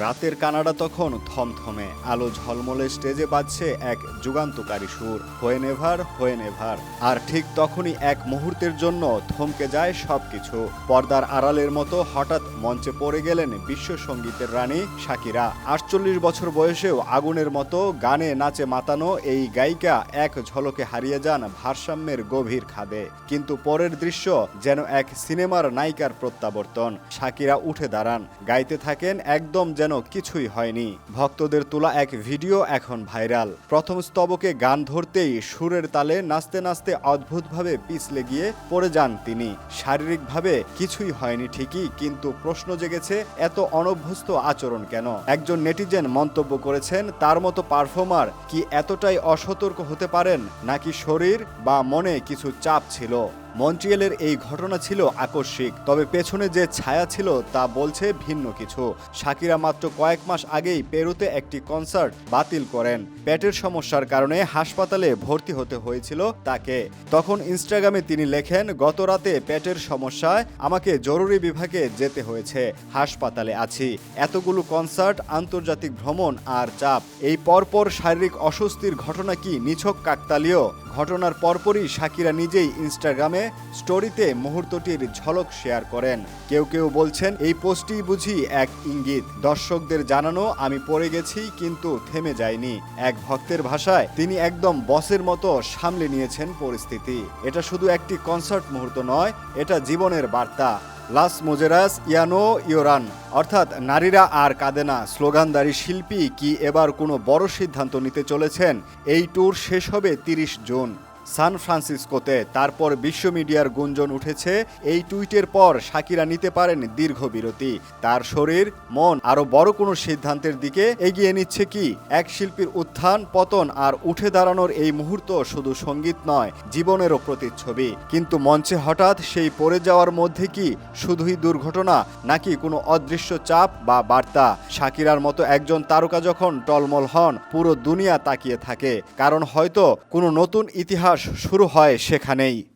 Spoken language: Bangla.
রাতের কানাডা তখন থমথমে, আলো ঝলমলে স্টেজে বাজছে এক যুগান্তকারী সুর হোয়েন এভার হোয়েন এভার আর ঠিক তখনই এক মুহূর্তের জন্য থমকে যায় সবকিছু। পর্দার আড়ালের মতো হঠাৎ মঞ্চে পড়ে গেলেন বিশ্ব সঙ্গীতের রানী শাকিরা। আটচল্লিশ বছর বয়সেও আগুনের মতো গানে নাচে মাতানো এই গায়িকা এক ঝলকে হারিয়ে যান ভারসাম্যের গভীর খাদে। কিন্তু পরের দৃশ্য যেন এক সিনেমার নায়িকার প্রত্যাবর্তন। শাকিরা উঠে দাঁড়ান। গাইতে থাকেন একদম যেন কিছুই হয়নি। ভক্তদের তোলা এক ভিডিও এখন ভাইরাল। প্রথম স্তবকে গান ধরতেই সুরের তালে নাচতে নাচতে অদ্ভুতভাবে পিছলে গিয়ে পড়ে যান তিনি। শারীরিকভাবে কিছুই হয়নি ঠিকই, কিন্তু প্রশ্ন জেগেছে এত অনভ্যস্ত আচরণ কেন? একজন নেটিজেন মন্তব্য করেছেন, তার মতো পারফর্মার কি এতটাই অসতর্ক হতে পারেন? নাকি শরীর বা মনে কিছু চাপ ছিল? মন্ট্রিয়েলের এই ঘটনা ছিল আকস্মিক, তবে পেছনে যে ছায়া ছিল তা বলছে ভিন্ন কিছু। শাকিরা মাত্র কয়েক মাস আগেই পেরুতে একটি কনসার্ট বাতিল করেন। পেটের সমস্যার কারণে হাসপাতালে ভর্তি হতে হয়েছিল তাকে। তখন ইনস্টাগ্রামে তিনি লেখেন, গত রাতে পেটের সমস্যায় আমাকে জরুরি বিভাগে যেতে হয়েছে, হাসপাতালে আছি। এতগুলো কনসার্ট, আন্তর্জাতিক ভ্রমণ আর চাপ। এই পরপর শারীরিক অস্বস্তির ঘটনা কি নিছক কাকতালীয়? ঘটনার পরপরই শাকিরা নিজেই ইনস্টাগ্রামে স্টোরিতে মুহূর্তটির ঝলক শেয়ার করেন। কেউ কেউ বলছেন, এই পোস্টটি বুঝি এক ইঙ্গিত। দর্শকদের জানানো, আমি পড়ে গেছি, কিন্তু থেমে যায়নি এক ভক্তের ভাষায়, তিনি একদম বসের মতো সামলে নিয়েছেন পরিস্থিতি। এটা শুধু একটি কনসার্ট মুহূর্ত নয়, এটা জীবনের বার্তা। লাস মোজেরাস, ইয়ানো, ইয়োরান। অর্থাৎ, নারীরা আর কাঁদে না। স্লোগানদারী শিল্পী কি এবার কোনো বড় সিদ্ধান্ত নিতে চলেছেন? এই ট্যুর শেষ হবে তিরিশ জুন। সান ফ্রান্সিসকোতে তারপর বিশ্ব মিডিয়ার গুঞ্জন উঠেছে, এই টুইটের পর শাকিরা নিতে পারেন দীর্ঘ বিরতি। তার শরীর, মন আরও বড় কোনো সিদ্ধান্তের দিকে এগিয়ে নিচ্ছে কি? এক শিল্পীর উত্থান, পতন আর উঠে দাঁড়ানোর এই মুহূর্ত শুধু সংগীত নয়, জীবনেরও প্রতিচ্ছবি। কিন্তু মঞ্চে হঠাৎ সেই পড়ে যাওয়ার মধ্যে কি শুধুই দুর্ঘটনা, নাকি কোনো অদৃশ্য চাপ বা বার্তা? শাকিরার মতো একজন তারকা যখন টলমল হন, পুরো দুনিয়া তাকিয়ে থাকে। কারণ হয়তো কোনো নতুন ইতিহাস শুরু হয় সেখানেই।